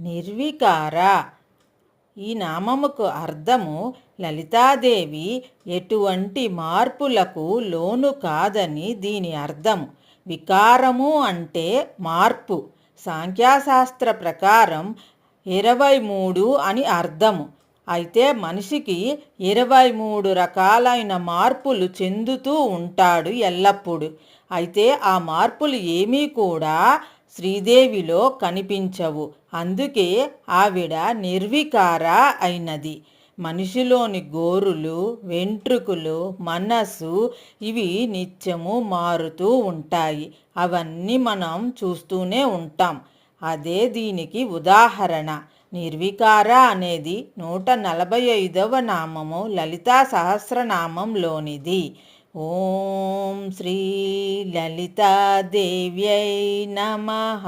నిర్వికార. ఈ నామముకు అర్థము లలితాదేవి ఎటువంటి మార్పులకు లోను కాదని దీని అర్థం. వికారము అంటే మార్పు. సాంఖ్యాశాస్త్ర ప్రకారం ఇరవై మూడు అని అర్థము. అయితే మనిషికి ఇరవై మూడు రకాలైన మార్పులు చెందుతూ ఉంటాడు ఎల్లప్పుడూ. అయితే ఆ మార్పులు ఏమీ కూడా శ్రీదేవిలో కనిపించవు. అందుకే ఆవిడ నిర్వికార అయినది. మనిషిలోని గోరులు వెంట్రుకులు మనస్సు ఇవి నిత్యము మారుతూ ఉంటాయి. అవన్నీ మనం చూస్తూనే ఉంటాం. అదే దీనికి ఉదాహరణ. నిర్వికార అనేది నూట నలభై ఐదవ నామము లలితా సహస్రనామంలోనిది. ఓం శ్రీ లలితాదేవ్యై నమః.